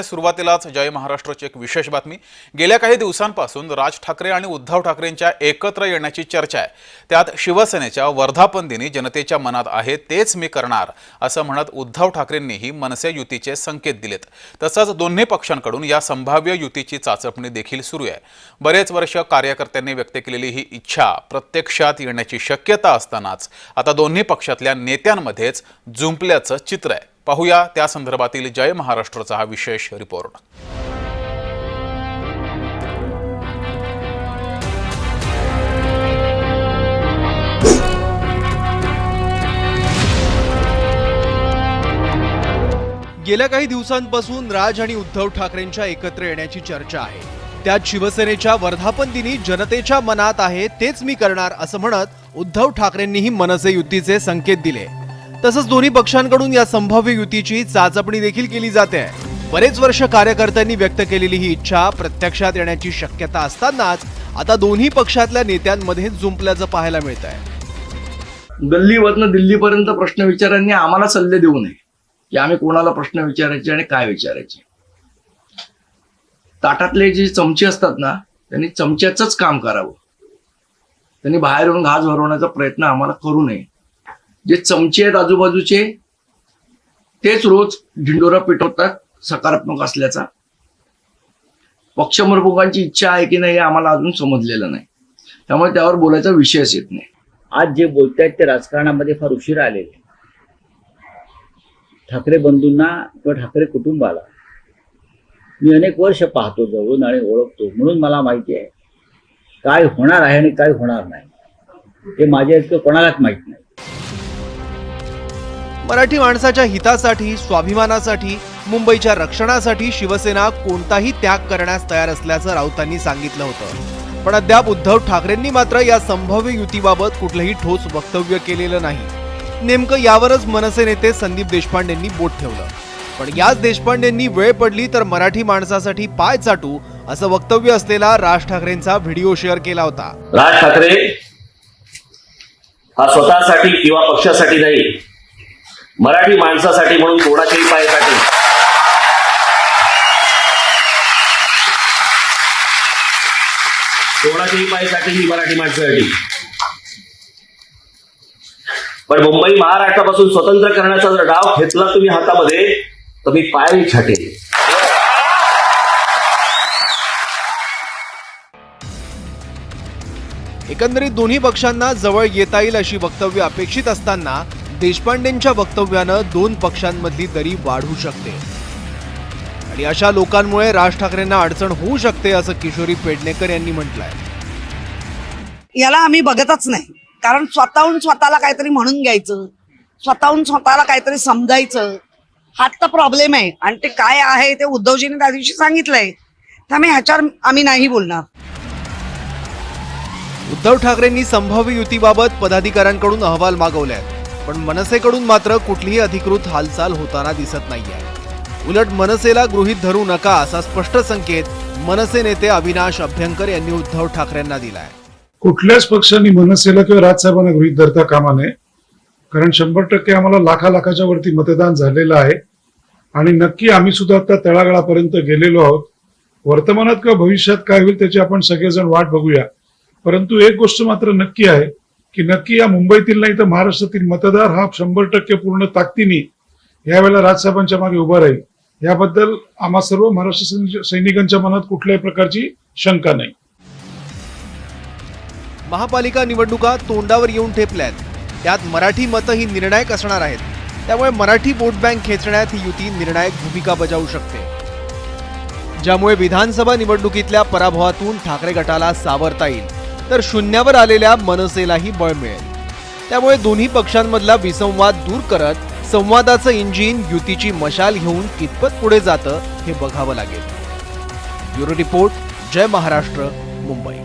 सुरुवातीलाच जय महाराष्ट्राची एक विशेष बातमी. गेल्या काही दिवसांपासून राज ठाकरे आणि उद्धव ठाकरेंच्या एकत्र येण्याची चर्चा आहे. त्यात शिवसेनेच्या वर्धापन दिनी जनतेच्या मनात आहे तेच मी करणार असं म्हणत उद्धव ठाकरेंनीही मनसे युतीचे संकेत दिलेत. तसंच दोन्ही पक्षांकडून या संभाव्य युतीची चाचपणी देखील सुरू आहे. बरेच वर्ष कार्यकर्त्यांनी व्यक्त केलेली ही इच्छा प्रत्यक्षात येण्याची शक्यता असतानाच आता दोन्ही पक्षातल्या नेत्यांमध्येच जुंपल्याचं चित्र आहे. पाहूया त्या संदर्भातील जय महाराष्ट्राचा हा विशेष रिपोर्ट. गेल्या काही दिवसांपासून राज आणि उद्धव ठाकरेंच्या एकत्र येण्याची चर्चा आहे. त्यात शिवसेनेच्या वर्धापन दिनी जनतेच्या मनात आहे तेच मी करणार असं म्हणत उद्धव ठाकरेंनीही मनसे युतीचे संकेत दिले. तसंच दोन्ही पक्षांकडून या संभाव्य युतीची चाचपणी देखील केली जाते. बरेच वर्ष कार्यकर्त्यांनी व्यक्त केलेली ही इच्छा प्रत्यक्षात येण्याची शक्यता असतानाच आता दोन्ही पक्षातल्या नेत्यांमध्ये जुंपल्याचं पाहायला मिळत आहे गल्लीवरनं दिल्लीपर्यंत प्रश्न विचारांनी आम्हाला सल्ले देऊ नये. की आम्ही कोणाला प्रश्न विचारायचे आणि काय विचारायचे. ताटातले जे चमचे असतात ना त्यांनी चमच्याचंच काम करावं. त्यांनी बाहेर येऊन घास भरवण्याचा प्रयत्न आम्हाला करू नये. जे चमचे आहेत आजूबाजूचे तेच रोज ढिंडोरा पिटवतात सकारात्मक असल्याचा. पक्षप्रमुखांची इच्छा आहे की नाही हे आम्हाला अजून समजलेलं नाही. त्यामुळे त्यावर बोलायचा विषयच येत नाही. आज जे बोलतायत ते राजकारणामध्ये फार उशिरा आलेले. ठाकरे बंधूंना किंवा ठाकरे कुटुंबाला मी अनेक वर्ष पाहतो जवळून आणि ओळखतो म्हणून मला माहिती आहे. काय होणार आहे आणि काय होणार नाही. ते माझ्या इतकं कोणालाच माहीत नाही. मराठी माणसाच्या हितासाठी स्वाभिमानासाठी मुंबईच्या रक्षणासाठी शिवसेना कोणताही त्याग करण्यास तयार असल्याचं राऊतांनी सांगितलं होतं. पण अद्याप उद्धव ठाकरेंनी मात्र या संभाव्य युतीबाबत कुठलंही ठोस वक्तव्य केलेलं नाही. नेमकं यावरच मनसे नेते संदीप देशपांडेंनी बोट ठेवलं. पण याच देशपांडेंनी वेळ पडली तर मराठी माणसासाठी पाय चाटू असं वक्तव्य असलेला राज ठाकरेंचा व्हिडिओ शेअर केला होता. राज ठाकरे हा स्वतःसाठी किंवा पक्षासाठी नाही मराठी माणसासाठी म्हणून कोणाच्याही पायासाठी कोणाच्याही पायासाठी ही मराठी माणसासाठी. पण मुंबई महाराष्ट्रापासून स्वतंत्र करण्याचा जर डाव घेतला तुम्ही हातामध्ये तर मी पाय छाटेल एकंदरीत दोन्ही पक्षांना जवळ येता येईल अशी वक्तव्य अपेक्षित असताना देशपांडेंच्या वक्तव्यानं दोन पक्षांमधली दरी वाढू शकते. आणि अशा लोकांमुळे राज ठाकरेंना अडचण होऊ शकते असं किशोरी पेडणेकर यांनी म्हटलंय. याला आम्ही बघतच नाही. कारण स्वतःहून स्वतःला काहीतरी म्हणून घ्यायचं स्वतःहून स्वतःला काहीतरी समजायचं हाच तर प्रॉब्लेम आहे. आणि ते काय आहे ते उद्धवजीने त्या दिवशी सांगितलंय. त्यामुळे ह्याच्यावर आम्ही नाही बोलणार. उद्धव ठाकरेंनी संभाव्य युतीबाबत पदाधिकाऱ्यांकडून अहवाल मागवलाय. पण मनसेकडून मात्र कुठलीही अधिकृत हालचाल होताना दिसत नाहीये. उलट मनसेला गृहीत धरू नका असा स्पष्ट संकेत मनसे नेते अविनाश अभ्यंकर यांनी उद्धव ठाकरेंना दिलाय. कुठल्याच पक्षांनी मनसेला किंवा राजसाहेबांना गृहीत धरता कामा नये. कारण शंभर टक्के आम्हाला लाखा लाखाच्या वरती मतदान झालेलं आहे. आणि नक्की आम्ही सुद्धा आता तळागाळापर्यंत गेलेलो आहोत. वर्तमानात किंवा भविष्यात काय होईल त्याची आपण सगळेजण वाट बघूया. परंतु एक गोष्ट मात्र नक्की आहे. की नक्की या मुंबईतील नाही तर महाराष्ट्रातील मतदार हा शंभर टक्के पूर्ण ताकदीने यावेळेला राजसाहेबांच्या मागे उभा राहील. याबद्दल आम्हा सर्व महाराष्ट्र सैनिकांच्या मनात कुठल्याही प्रकारची शंका नाही. महापालिका निवडणुका तोंडावर येऊन ठेपल्यात. त्यात मराठी मतं ही निर्णायक असणार आहेत. त्यामुळे मराठी वोट बँक खेचण्यात ही युती निर्णायक भूमिका बजावू शकते. ज्यामुळे विधानसभा निवडणुकीतल्या पराभवातून ठाकरे गटाला सावरता येईल. तर शून्यावर आलेल्या मनसेलाही बळ मिळेल. त्यामुळे दोन्ही पक्षांमधला विसंवाद दूर करत संवादाचं इंजिन युतीची मशाल घेऊन कितपत पुढे जातं हे बघावं लागेल. ब्युरो रिपोर्ट जय महाराष्ट्र मुंबई.